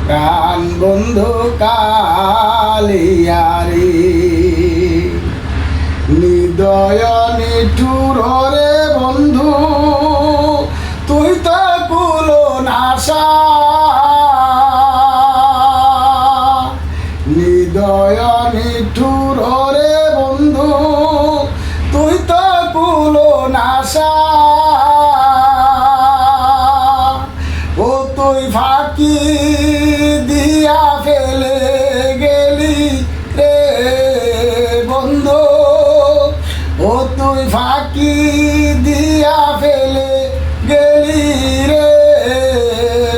প্রাণ বন্ধু কালিয়ারি নিদয় নিঠুর রে বন্ধু তুই তো কুলো নাশা নিদয় নিঠুর দিয়া ফেলে গেলি রে বন্ধু। ও তুই ফাঁকি দিয়া ফেলে গেলি রে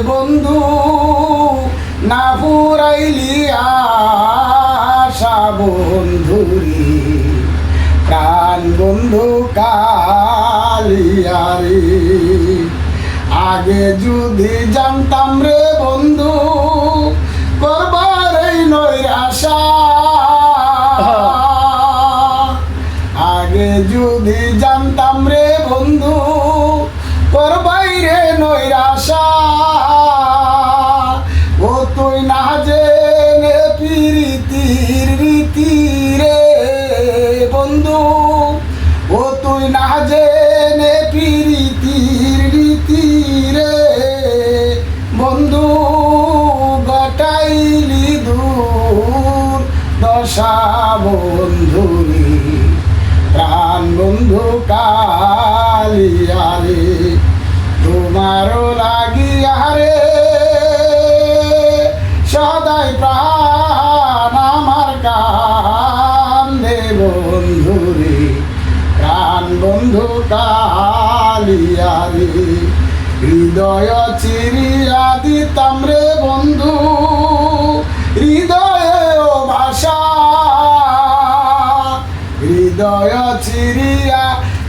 বন্ধু। না ফুরাইলি আশা বন্ধুরি। প্রাণ বন্ধু কালিয়ারি। আগে যদি জানতাম রে বন্ধু, করবার এই নৈরাশা আগে যদি জানতাম রে বন্ধু করবাই রে নৈরাশা দূর, দশা বন্ধুরি, প্রাণ বন্ধু কালিয়ারে তোমারও লাগিয়ারে সদাই প্রাণ আমার কান্দে বন্ধুরে, প্রাণ বন্ধু কালিয়ারে হৃদয় চিরিয়া দিতাম রে বন্ধু হৃদয়ে ভাষা, হৃদয় চিরিয়া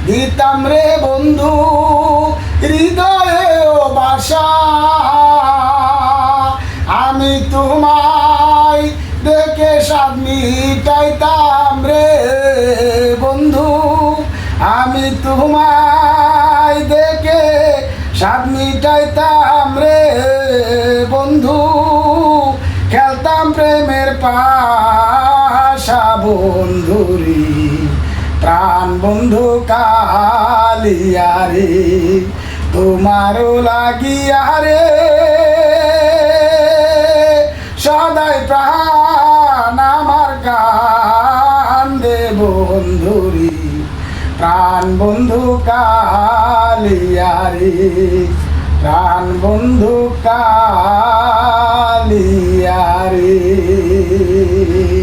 দিতাম রে বন্ধু হৃদয়ে বাসা আমি তোমায় দেখে স্বাদ মিটাইতাম রে বন্ধু, আমি তোমায় দেখে স্বাদ মিটাইতাম রে বন্ধু। পাশা বন্ধুরি, প্রাণ বন্ধু কালিয়ারে তোমারও লাগিয়ারে সদাই প্রাণ আমার কান্দে বন্ধুরি, প্রাণ বন্ধু কালিয়ারে প্রাণ বন্ধু কালিয়ারে Yeah.